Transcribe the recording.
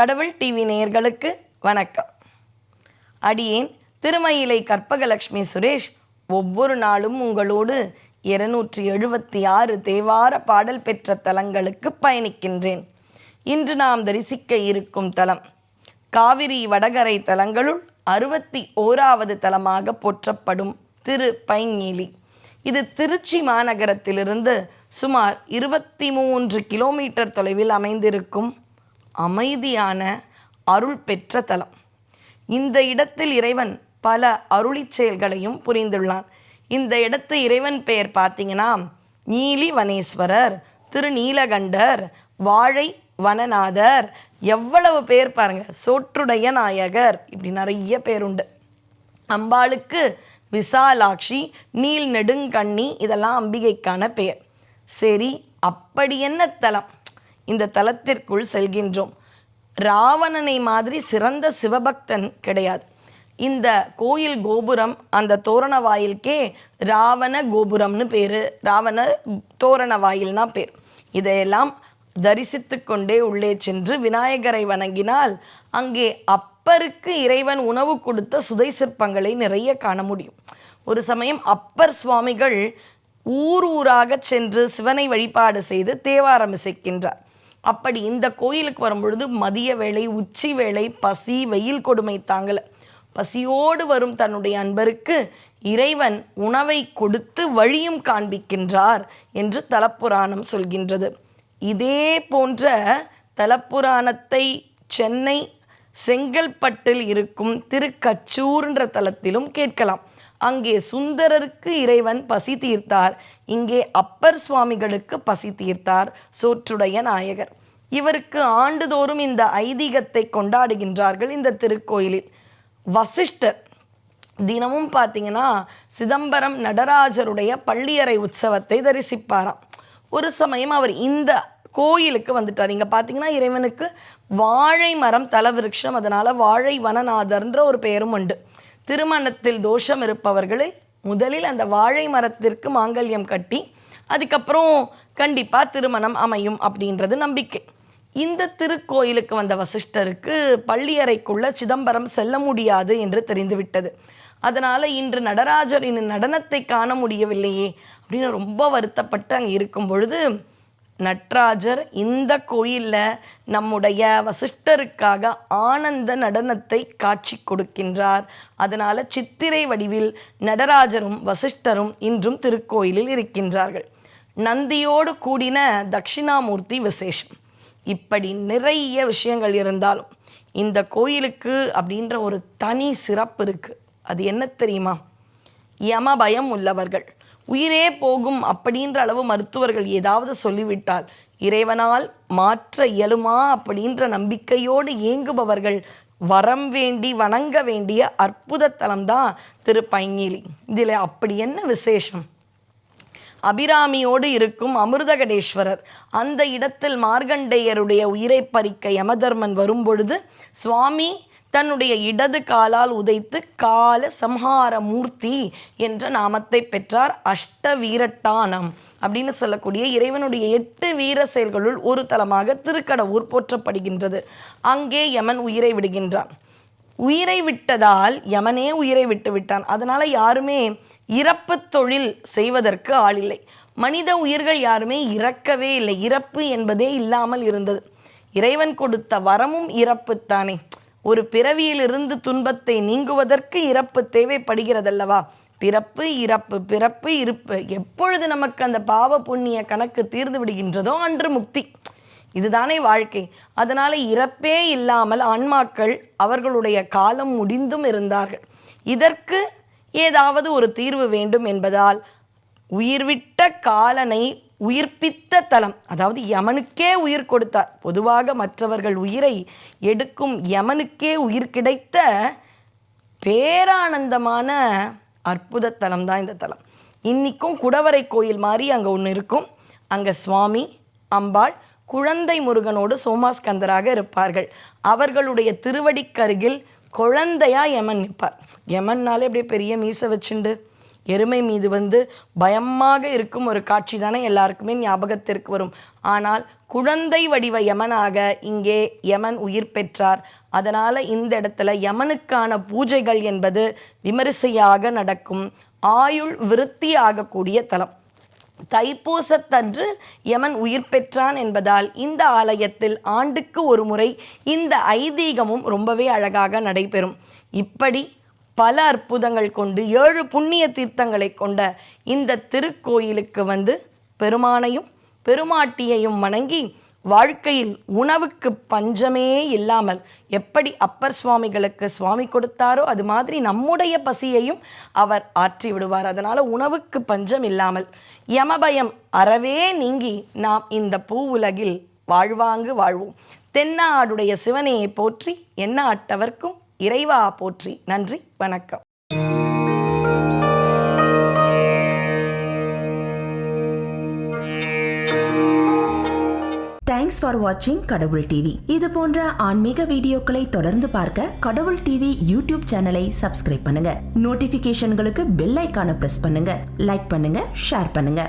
கடவுள் டிவி நேயர்களுக்கு வணக்கம். அடியேன் திருமயிலை கற்பகலட்சுமி சுரேஷ் ஒவ்வொரு நாளும் உங்களோடு இருநூற்றி எழுபத்தி ஆறு தேவார பாடல் பெற்ற தலங்களுக்கு பயணிக்கின்றேன். இன்று நாம் தரிசிக்க இருக்கும் தலம் காவிரி வடகரை தலங்களுள் அறுபத்தி ஓராவது தலமாக போற்றப்படும் திரு பைங்கிலி இது திருச்சி மாநகரத்திலிருந்து சுமார் இருபத்தி மூன்று கிலோமீட்டர் தொலைவில் அமைந்திருக்கும் அமைதியான அருள் பெற்ற தலம். இந்த இடத்தில் இறைவன் பல அருளி செயல்களையும் புரிந்துள்ளான். இந்த இடத்து இறைவன் பெயர் பார்த்தீங்கன்னா நீலி வனேஸ்வரர் திருநீலகண்டர் வாழை வனநாதர் எவ்வளவு பேர் பாருங்க சோற்றுடைய நாயகர் இப்படி நிறைய பேருண்டு அம்பாளுக்கு விசாலாட்சி நீல் நெடுங்கண்ணி இதெல்லாம் அம்பிகைக்கான பெயர். சரி அப்படி என்ன தலம்? இந்த தலத்திற்குள் செல்கின்றோம். ராவணனை மாதிரி சிறந்த சிவபக்தன் கிடையாது. இந்த கோயில் கோபுரம் அந்த தோரண வாயிலுக்கே ராவண கோபுரம்னு பேர். ராவண தோரண வாயில்னா பேர். இதையெல்லாம் தரிசித்து கொண்டே உள்ளே சென்று விநாயகரை வணங்கினால் அங்கே அப்பருக்கு இறைவன் உணவு கொடுத்த சுதை சிற்பங்களை நிறைய காண முடியும். ஒரு சமயம் அப்பர் சுவாமிகள் ஊர் ஊராக சென்று சிவனை வழிபாடு செய்து தேவாரம் இசைக்கின்றார். அப்படி இந்த கோயிலுக்கு வரும்பொழுது மதிய வேளை உச்சி வேளை பசி வெயில் கொடுமை தாங்கல. பசியோடு வரும் தன்னுடைய அன்பருக்கு இறைவன் உணவை கொடுத்து வழியும் காண்பிக்கின்றார் என்று தலப்புராணம் சொல்கின்றது. இதே போன்ற தலப்புராணத்தை சென்னை செங்கல்பட்டில் இருக்கும் திருக்கச்சூர்ன்ற தலத்திலும் கேட்கலாம். அங்கே சுந்தரருக்கு இறைவன் பசி தீர்த்தார். இங்கே அப்பர் சுவாமிகளுக்கு பசி தீர்த்தார் சோற்றுடைய நாயகர். இவருக்கு ஆண்டுதோறும் இந்த ஐதீகத்தை கொண்டாடுகின்றார்கள் இந்த திருக்கோயிலில். வசிஷ்டர் தினமும் பார்த்தீங்கன்னா சிதம்பரம் நடராஜருடைய பள்ளியறை உற்சவத்தை தரிசிப்பாராம். ஒரு சமயம் அவர் இந்த கோயிலுக்கு வந்துட்டார். இங்கே பார்த்தீங்கன்னா இறைவனுக்கு வாழை மரம் தலவிருட்சம் அதனால் வாழை வனநாதர்ன்ற ஒரு பெயரும் உண்டு. திருமணத்தில் தோஷம் இருப்பவர்களில் முதலில் அந்த வாழை மரத்திற்கு மாங்கல்யம் கட்டி அதுக்கப்புறம் கண்டிப்பாக திருமணம் அமையும் அப்படின்றது நம்பிக்கை. இந்த திருக்கோயிலுக்கு வந்த வசிஷ்டருக்கு பள்ளியறைக்குள்ள சிதம்பரம் செல்ல முடியாது என்று தெரிந்துவிட்டது. அதனால் இன்று நடராஜரின் நடனத்தை காண முடியவில்லையே அப்படின்னு ரொம்ப வருத்தப்பட்டு அங்கே இருக்கும் பொழுது நட்ராஜர் இந்த கோயிலில் நம்முடைய வசிஷ்டருக்காக ஆனந்த நடனத்தை காட்சி கொடுக்கின்றார். அதனால் சித்திரை வடிவில் நடராஜரும் வசிஷ்டரும் இன்றும் திருக்கோயிலில் இருக்கின்றார்கள். நந்தியோடு கூடின தட்சிணாமூர்த்தி விசேஷம். இப்படி நிறைய விஷயங்கள் இருந்தாலும் இந்த கோயிலுக்கு அப்படின்ற ஒரு தனி சிறப்பு இருக்குது அது என்ன தெரியுமா? யம பயம் உள்ளவர்கள். உயிரே போகும் அப்படின்ற அளவு மருத்துவர்கள் ஏதாவது சொல்லிவிட்டால் இறைவனால் மாற்ற இயலுமா அப்படின்ற நம்பிக்கையோடு ஏங்குபவர்கள் வரம் வேண்டி வணங்க வேண்டிய அற்புத தலம்தான் திருப்பைங்கிலி இதில் அப்படி என்ன விசேஷம்? அபிராமியோடு இருக்கும் அமிர்தகடேஸ்வரர் அந்த இடத்தில் மார்கண்டேயருடைய உயிரை பறிக்க யமதர்மன் வரும்பொழுது சுவாமி தன்னுடைய இடது காலால் உதைத்து கால சம்ஹார மூர்த்தி என்ற நாமத்தை பெற்றார் அஷ்ட வீரட்டானம் அப்படின்னு சொல்லக்கூடிய இறைவனுடைய எட்டு வீர செயல்களுள் ஒரு தலமாக திருக்கடவுர் போற்றப்படுகின்றது. அங்கே யமன் உயிரை விடுகின்றான். உயிரை விட்டதால் யமனே உயிரை விட்டு விட்டான். அதனால் யாருமே இறப்பு தொழில் செய்வதற்கு ஆளில்லை மனித உயிர்கள் யாருமே இறக்கவே இல்லை. இறப்பு என்பதே இல்லாமல் இருந்தது. இறைவன் கொடுத்த வரமும் இறப்புத்தானே. ஒரு பிறவியிலிருந்து துன்பத்தை நீங்குவதற்கு இறப்பு தேவைப்படுகிறதல்லவா? பிறப்பு இறப்பு பிறப்பு இருப்பு. எப்பொழுது நமக்கு அந்த பாவ புண்ணிய கணக்கு தீர்ந்து விடுகின்றதோ அன்று முக்தி. இதுதானே வாழ்க்கை. அதனால் இறப்பே இல்லாமல் ஆன்மாக்கள் அவர்களுடைய காலம் முடிந்தும் இருந்தார்கள். இதற்கு ஏதாவது ஒரு தீர்வு வேண்டும் என்பதால் உயிர்விட்ட காலனை உயிர்ப்பித்த தலம். அதாவது யமனுக்கே உயிர் கொடுத்தார். பொதுவாக மற்றவர்கள் உயிரை எடுக்கும் யமனுக்கே உயிர் கிடைத்த பேரானந்தமான அற்புத தலம் தான் இந்த தலம். இன்றைக்கும் குடவரை கோயில் மாதிரி அங்கே ஒன்று இருக்கும். அங்கே சுவாமி அம்பாள் குழந்தை முருகனோடு சோமாஸ்கந்தராக இருப்பார்கள். அவர்களுடைய திருவடிக்கருகில் குழந்தையாக யமன் நிற்பார். யமன்னாலே அப்படியே பெரிய மீசை வச்சுண்டு எருமை மீது வந்து பயமாக இருக்கும் ஒரு காட்சி தானே எல்லாருக்குமே ஞாபகத்திற்கு வரும். ஆனால் குழந்தை வடிவ யமனாக இங்கே யமன் உயிர் பெற்றார். அதனால் இந்த இடத்துல யமனுக்கான பூஜைகள் என்பது விமரிசையாக நடக்கும். ஆயுள் விருத்தி ஆகக்கூடிய தலம். தைப்பூசத்தன்று யமன் உயிர் பெற்றான் என்பதால் இந்த ஆலயத்தில் ஆண்டுக்கு ஒரு முறை இந்த ஐதீகமும் ரொம்பவே அழகாக நடைபெறும். இப்படி பல அற்புதங்கள் கொண்டு ஏழு புண்ணிய தீர்த்தங்களை கொண்ட இந்த திருக்கோயிலுக்கு வந்து பெருமானையும் பெருமாட்டியையும் வணங்கி வாழ்க்கையில் உணவுக்கு பஞ்சமே இல்லாமல் எப்படி அப்பர் சுவாமிகளுக்கு சுவாமி கொடுத்தாரோ அது மாதிரி நம்முடைய பசியையும் அவர் ஆற்றி விடுவார். அதனால் உணவுக்கு பஞ்சம் இல்லாமல் யமபயம் அறவே நீங்கி நாம் இந்த பூ உலகில் வாழ்வாங்கு வாழ்வோம். தென்னாடுடைய சிவனையை போற்றி என்ன அட்டவர்க்கும் இறைவா போற்றி. நன்றி வணக்கம். தேங்க்ஸ் ஃபார் வாட்சிங் கடவுள் டிவி இது போன்ற ஆன்மீக வீடியோக்களை தொடர்ந்து பார்க்க கடவுள் டிவி யூடியூப் சேனலை சப்ஸ்கிரைப் பண்ணுங்க. நோட்டிபிகேஷன்களுக்கு பெல் ஐக்கான பிரஸ் பண்ணுங்க. லைக் பண்ணுங்க ஷேர் பண்ணுங்க.